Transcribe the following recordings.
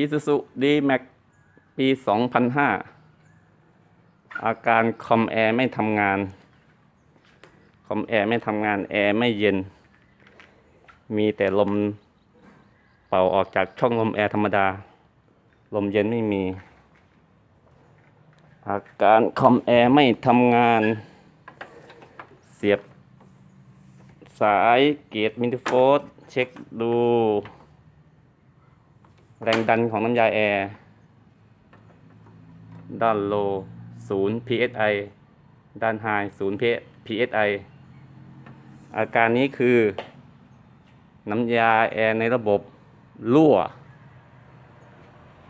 Isuzu D-Max ปี 2005 อาการคอมแอร์ไม่ทำงาน คอมแอร์ไม่ทำงาน แอร์ไม่เย็น มีแต่ลมเป่าออกจากช่องลมแอร์ธรรมดา ลมเย็นไม่มี อาการคอมแอร์ไม่ทำงาน เสียบสายเกตมินทโฟสเช็คดู แรงดันของน้ำยาแอร์ ด้านโล 0 psi ด้านไฮ0 psi อาการนี้คือน้ำยาแอร์ในระบบรั่ว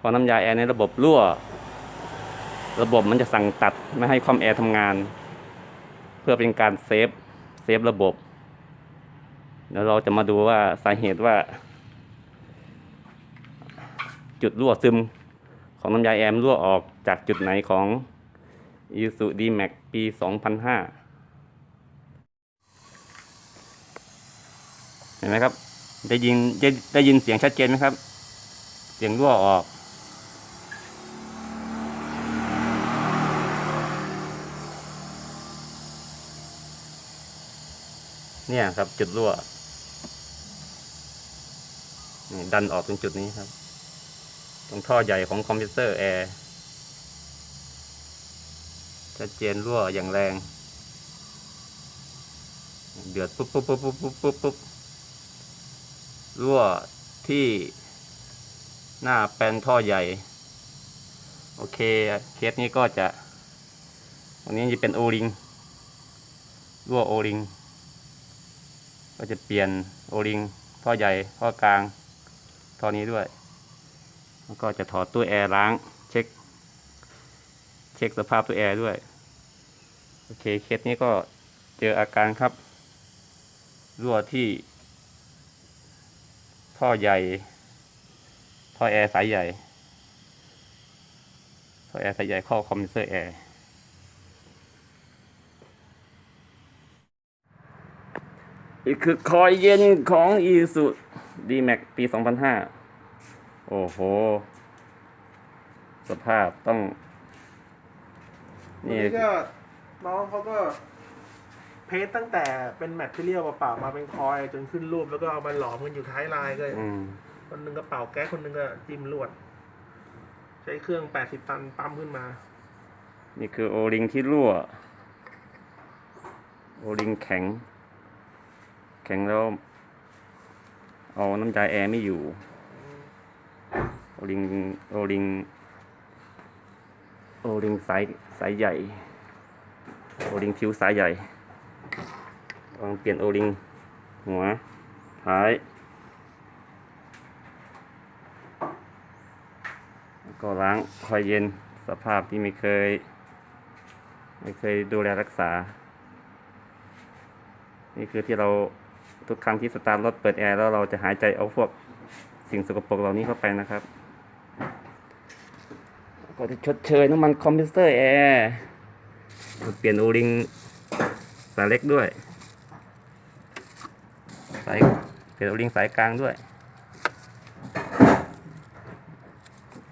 พอน้ำยาแอร์ในระบบรั่ว ระบบมันจะสั่งตัดไม่ให้คอมแอร์ทำงาน เพื่อเป็นการเซฟ เซฟระบบ เดี๋ยวเราจะมาดูว่าสาเหตุว่า จุดรั่วซึมของน้ำยาแอมรั่วออกจากจุดไหนของ i s u D-Max ปี 2005 เห็นไหมครับ ได้ยินได้ได้ยินเสียงชัดเจนไหมครับ เสียงรั่วออกเนี่ยครับจุดรั่วดันออกตรงจุดนี้ครับ ตรงท่อใหญ่ของคอมพิวเตอร์แอร์ชัดเจนรั่วอย่างแรง เดือดปุ๊บปุ๊บปุ๊บปุ๊บปุ๊บปุ๊บปุ๊บรั่วที่หน้าแปลนท่อใหญ่ โอเค เคสนี้ก็จะตรงนี้จะเป็นโอริงรั่วโอริงก็จะเปลี่ยนโอริงท่อใหญ่ท่อกลางท่อนี้ด้วย แล้วก็จะถอดตู้แอร์ล้างเช็ค เช็คสภาพตู้แอร์ด้วย โอเคเคสนี้ก็เจออาการครับรั่วที่ ท่อใหญ่ ท่อแอร์สายใหญ่ ท่อแอร์สายใหญ่ข้อคอมพิวเตอร์แอร์นี่คือคอยเย็นของ i s u D-Max ปี 2005 โอ้โห สภาพต้อง นี่นี่ก็น้องเขาก็ เพจตั้งแต่เป็นแมทเทียลเปล่าๆมาเป็นคอยจนขึ้นรูปแล้วก็เอามาหลอมกันอยู่ท้ายลายก็อืมคนหนึงก็เป่าแก๊สคนหนึงก็จิ้มลวด ใช้เครื่อง 80 ตันปั๊มขึ้นมา นี่คือโอริงที่รั่ว โอริงแข็ง แข็งแล้ว เอาน้ำยาแอร์ไม่อยู่ โอริงโอริงโอริงสายสายใหญ่โอริงคิ้วสายใหญ่ลองเปลี่ยนโอริงหัวท้ายก็ล้างคอยเย็นสภาพที่ไม่เคย ไม่เคยดูแลรักษา นี่คือที่เราทุกครั้งที่สตาร์ทรถเปิดแอร์แล้วเราจะหายใจเอาพวกสิ่งสกปรกเหล่านี้เข้าไปนะครับ ก็จะชดเชยน้ำมันคอมพิวเตอร์แอร์เปลี่ยนโอริงสายเล็กด้วย สายเปลี่ยนโอริงสายกลางด้วย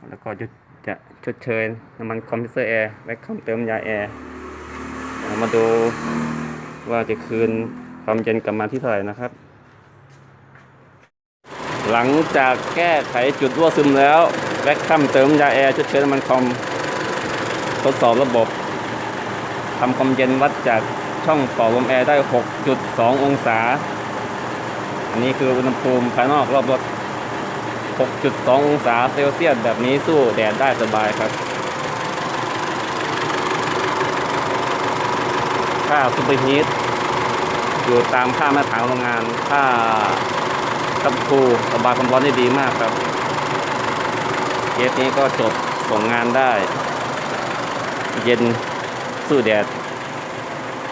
แล้วก็จะจะชดเชยน้ำมันคอมพิวเตอร์แอร์แวคคัมเติมยาแอร์มาดูว่าจะคืนความเย็นกลับมาที่เท่าไหร่นะครับ หลังจากแก้ไขจุดรั่วซึมแล้ว แวคคัมเติมยาแอร์ชดเชยน้ำมันคอม ทดสอบระบบทำความเย็นวัดจากช่องเป่าลมแอร์ได้ 6.2 องศา อันนี้คืออุณหภูมิภายนอกรอบรถ 6.2 องศาเซลเซียสแบบนี้สู้แดดได้สบายครับค่าซูเปอร์ฮีทอยู่ตามค่ามาตรฐานโรงงาน ค่าซับคูระบายความร้อนได้ดีมากครับ เคสนี้ก็จบส่งงานได้ เย็นสู้แดด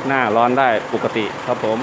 หน้าร้อนได้ปกติครับผม